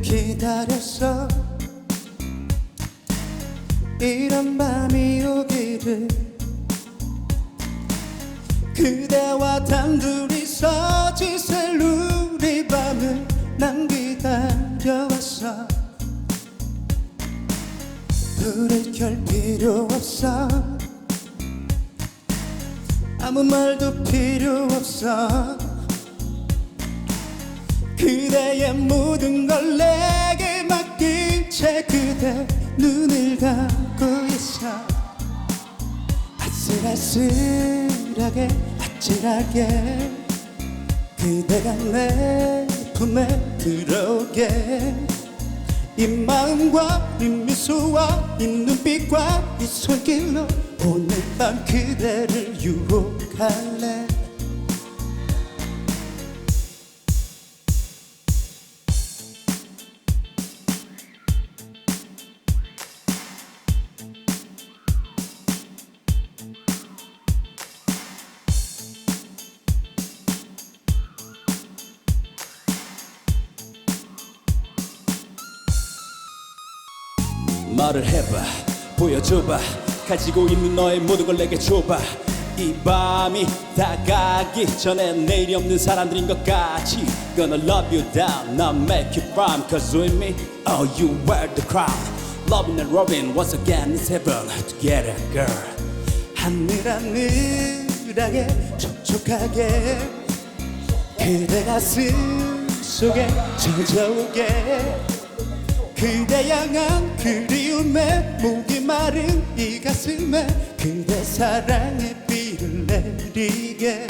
기다렸어. 이런 밤이 오기를 그대와 단둘이서 지새 우리 밤을 난 기다려왔어. 불을 켤 필요 없어. 아무 말도 필요 없어 그대의 모든 걸 내게 맡긴 채 그대 눈을 감고 있어. 아슬아슬하게 아찔하게 그대가 내 품에 들어오게. 이 마음과 이 미소와 이 눈빛과 이 손길로 오늘 밤 그대를 유혹할래 말을 해봐 보여줘봐 가지고 있는 너의 모든 걸 내게 줘봐 이 밤이 다가기 전에 내일이 없는 사람들인 것 같이 Gonna love you down not make you frown Cause with me oh you wear the crown Loving and loving once again is heaven Together girl 하늘하늘하게 촉촉하게 그대 가슴 속에 젖어오게 그대 향한 그리움에 목이 마른 이 가슴에 그대 사랑의 비를 내리게